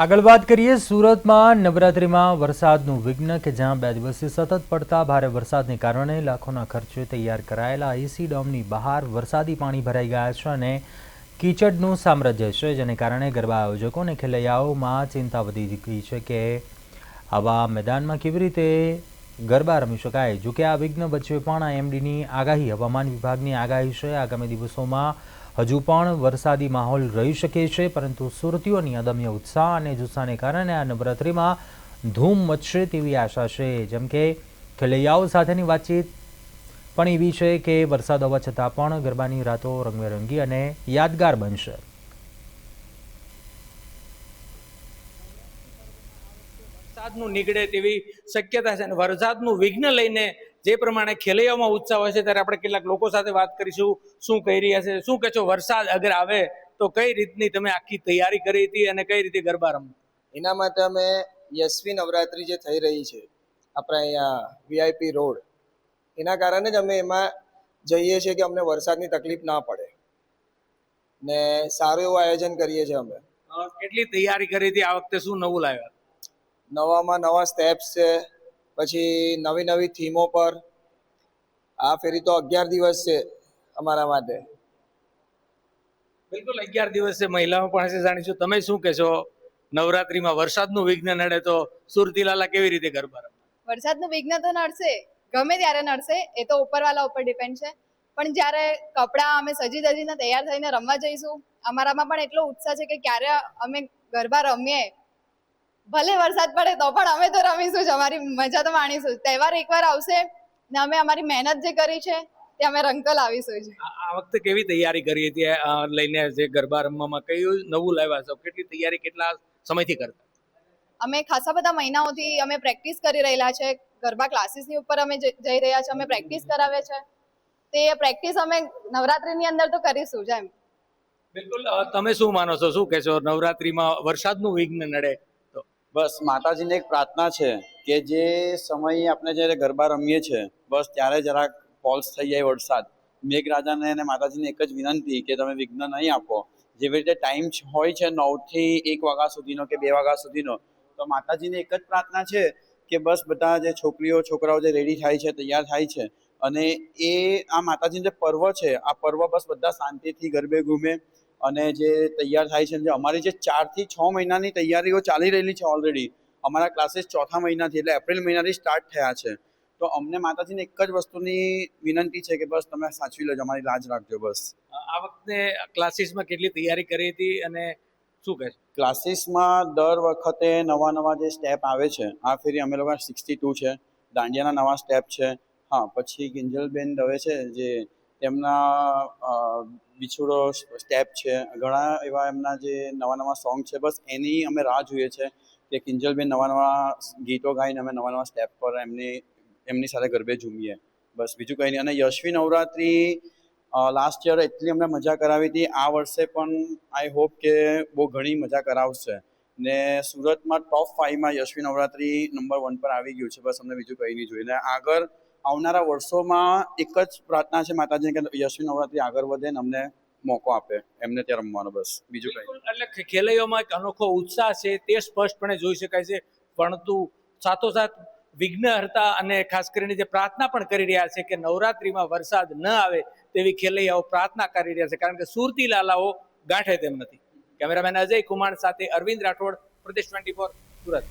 આગળ વાત કરીએ, સુરતમાં નવરાત્રિમાં વરસાદનું વિઘ્ન કે જ્યાં બે દિવસથી સતત પડતા ભારે વરસાદને કારણે લાખોના ખર્ચે તૈયાર કરાયેલા એસી ડોમની બહાર વરસાદી પાણી ભરાઈ ગયા છે અને કીચડનું સામ્રાજ્ય છે, જેને કારણે ગરબા આયોજકો અને ખેલૈયાઓમાં ચિંતા વધી ગઈ છે કે આવા મેદાનમાં કેવી રીતે ગરબા રમી શકાય? જોકે આ વિઘ્ન વચ્ચે પણ એમડીની આગાહી, હવામાન વિભાગની આગાહી છે. આગામી દિવસોમાં હજુ પણ વરસાદી માહોલ રહી શકે છે, પરંતુ સુરતીઓની અદમ્ય ઉત્સાહ અને જુસ્સાને કારણે આ નવરાત્રિમાં ધૂમ મચશે તેવી આશા છે. જેમ કે ખેલૈયાઓ સાથેની વાતચીત પણ એવી છે કે વરસાદ હોવા છતાં પણ ગરબાની રાતો રંગબેરંગી અને યાદગાર બનશે. વરસાદનું નીકળે તેવી શક્યતા છે અને વરસાદનું વિઘ્ન લઈને જે પ્રમાણે ખેલૈયાઓમાં ઉત્સાહ હોય છે ત્યારે આપણે કેટલાક લોકો સાથે વાત કરીશું. શું કહી રહ્યા છે? શું કહેશો વરસાદ અગર આવે તો કઈ રીતની તમે આખી તૈયારી કરી હતી અને કઈ રીતે ગરબા રમો? એના માટે અમે યશવી નવરાત્રી જે થઈ રહી છે આપણે અહીંયા વીઆઈપી રોડ એના કારણે જ અમે એમાં જઈએ છીએ કે અમને વરસાદની તકલીફ ના પડે. ને સારું એવું આયોજન કરીએ છીએ અમે. કેટલી તૈયારી કરી હતી? આ વખતે શું નવું લાવ્યા? નવામાં નવા સ્ટેપ્સ છે. પછી નવી નવી થીમો પર આ ફેરી તો અગિયાર દિવસ છે અમારા માટે. બિલકુલ અગિયાર દિવસ છે મહિલાઓ પાસે જાણીશું. તમે શું કહેશો? નવરાત્રીમાં વરસાદનું વિઘ્ન નડે તો સુરતીલાલા કેવી રીતે ગરબા રમે વરસાદનું વિઘ્ન તો નડશે ગમે ત્યારે નડશે એ તો ઉપરવાલા ઉપર ડિપેન્ડ છે. પણ જ્યારે કપડાં અમે સજી ધજીને તૈયાર થઈને રમવા જઈશું અમારામાં પણ એટલો ઉત્સાહ છે કે ક્યારે અમે ગરબા રમીએ ભલે વરસાદ પડે તો પણ અમે તો રમીશું જ અમારી મજા તો માણીશું જ. તહેવાર એકવાર આવશે ને અમે અમારી મહેનત જે કરી છે તે અમે રંગ તો લાવીશું જ. આ વખતે કેવી તૈયારી કરી હતી? લઈને જે ગરબા રમવામાં કયું નવું લાવ્યા છો? કેટલી તૈયારી કેટલા સમયથી કરતા? અમે ખાસા બધા મહિનાઓથી અમે પ્રેક્ટિસ કરી રહેલા છે. ગરબા ક્લાસીસની ઉપર અમે જઈ રહ્યા છે અમે પ્રેક્ટિસ કરાવે છે. તે પ્રેક્ટિસ અમે નવરાત્રીની અંદર તો કરીશું જ એમ. બિલકુલ તમે શું માનો છો? શું કહેશો? નવરાત્રીમાં વરસાદનું વિઘ્ન નડે? બસ માતાજીને એક પ્રાર્થના છે કે જે સમયે આપણે જ્યારે ગરબા રમીએ છીએ બસ ત્યારે જરાક ફોલ્સ થઈ જાય વરસાદ. મેઘરાજાને અને માતાજીને એક જ વિનંતી કે તમે વિઘ્ન નહીં આપો. જેવી રીતે ટાઈમ હોય છે નવથી એક વાગ્યા સુધીનો કે બે વાગ્યા સુધીનો, તો માતાજીને એક જ પ્રાર્થના છે કે બસ બધા જે છોકરીઓ, છોકરાઓ જે રેડી થાય છે, તૈયાર થાય છે, અને એ આ માતાજીનું જે પર્વ છે, આ પર્વ બસ બધા શાંતિથી ગરબે ઘૂમે અને જે તૈયાર થાય છે જે અમારી જે ચારથી છ મહિનાની તૈયારીઓ ચાલી રહેલી છે ઓલરેડી અમારા ક્લાસીસ ચોથા મહિનાથી એટલે એપ્રિલ મહિનાથી સ્ટાર્ટ થયા છે. તો અમને માતાજીને એક જ વસ્તુની વિનંતી છે કે બસ તમે સાચવી લેજો અમારી લાજ રાખજો બસ. આ વખતે ક્લાસીસમાં કેટલી તૈયારી કરી હતી અને શું કહે ક્લાસીસમાં દર વખતે નવા નવા જે સ્ટેપ આવે છે આ ફેરી અમે લોકો સિક્સટી ટુ છે દાંડિયાના નવા સ્ટેપ છે હા પછી કિંજલબેન દવે છે જે તેમના અ, બિછોડો સ્ટેપ છે ઘણા એવા એમના જે નવા નવા સોંગ છે બસ એની અમે રાહ જોઈએ છે કે કિંજલબેન નવા નવા ગીતો ગાઈને અમે નવા નવા સ્ટેપ પર એમની એમની સાથે ગરબે ઝૂમીએ. બસ બીજું કંઈ નહીં. અને યશવી નવરાત્રી લાસ્ટ યર એટલી અમને મજા કરાવી હતી. આ વર્ષે પણ આઈ હોપ કે બહુ ઘણી મજા કરાવશે. ને સુરતમાં ટોપ ફાઈવમાં યશવી નવરાત્રી નંબર વન પર આવી ગયું છે. બસ અમને બીજું કંઈ નહીં જોઈએ. ને આગળ આવનારા વર્ષોમાં એક જ પ્રાર્થના છે માતાજીને કે યશવી નવરાત્રી આગળ વધે ને અમને મોકો આપે એમને ત્યાં રમવાનો બસ. બીજું કંઈ. એટલે ખેલૈયોમાં એક અનોખો ઉત્સાહ છે તે સ્પષ્ટપણે જોઈ શકાય છે, પરંતુ સાથોસાથ વિઘ્નહર્તા અને ખાસ કરીને જે પ્રાર્થના પણ કરી રહ્યા છે કે નવરાત્રીમાં વરસાદ ન આવે તેવી ખેલૈયાઓ પ્રાર્થના કરી રહ્યા છે, કારણ કે સુરતી લાલાઓ ગાંઠે તેમ નથી. કેમેરામેન અજય કુમાર સાથે અરવિંદ રાઠોડ, પ્રદેશ ટ્વેન્ટી ફોર, સુરત.